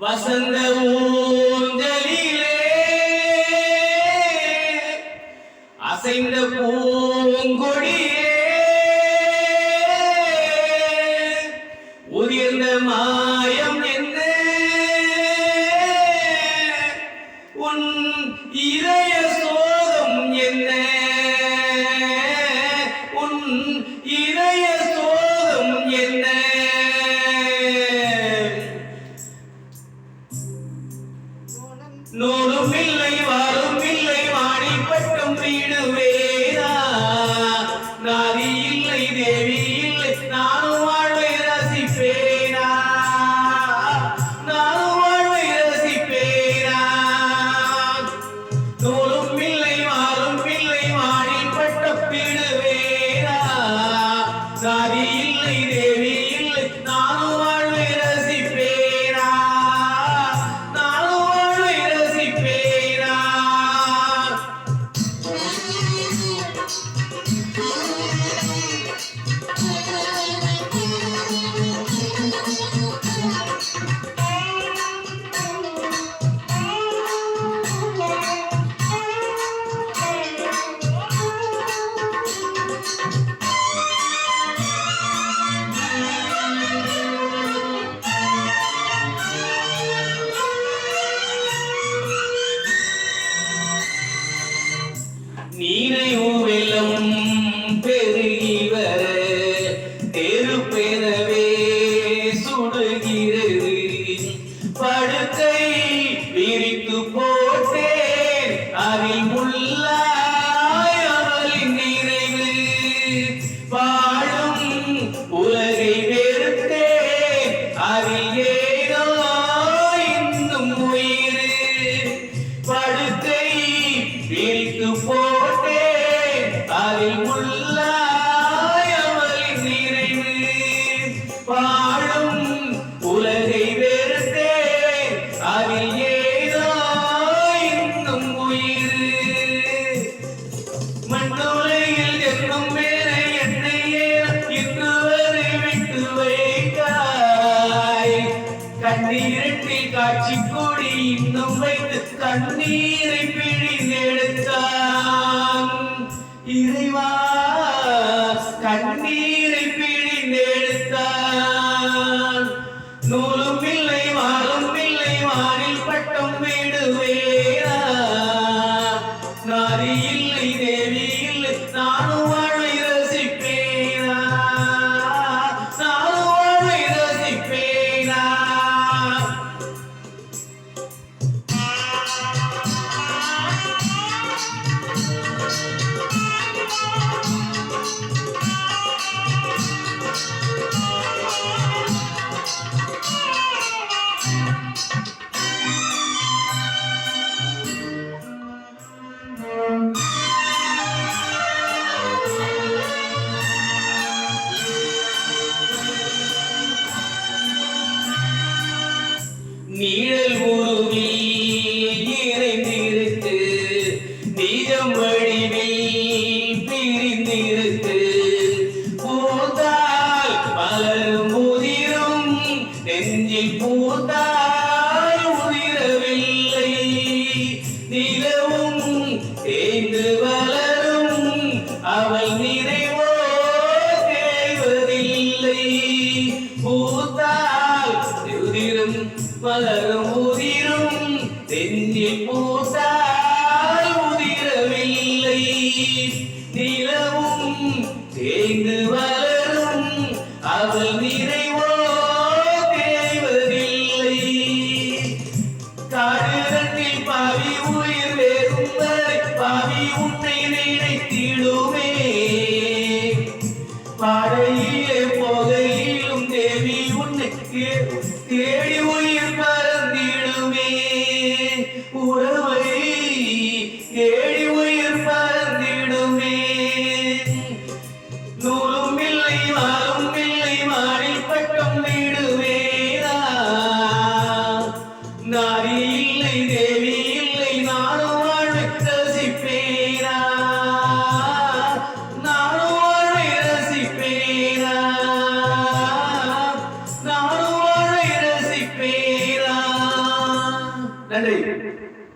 வசந்த நூலும் இல்லை வாழும் இல்லை வாடி பட்டம் வீடுவே. மண்டோலையில் எட்டும் பேரை என்னையே இன்று வரை விட்டு வைத்தாய். கண்ணீரட்டில் காட்சி கூடி கண்ணீரை பிழிந்தெடுத்தான் இறைவா கண்ணீர் அவை நிறைவோ தேவதில்லை பூத்தால் உதிரும் மலரும் உதிரும் தென்னில் பூத்தால் Bye.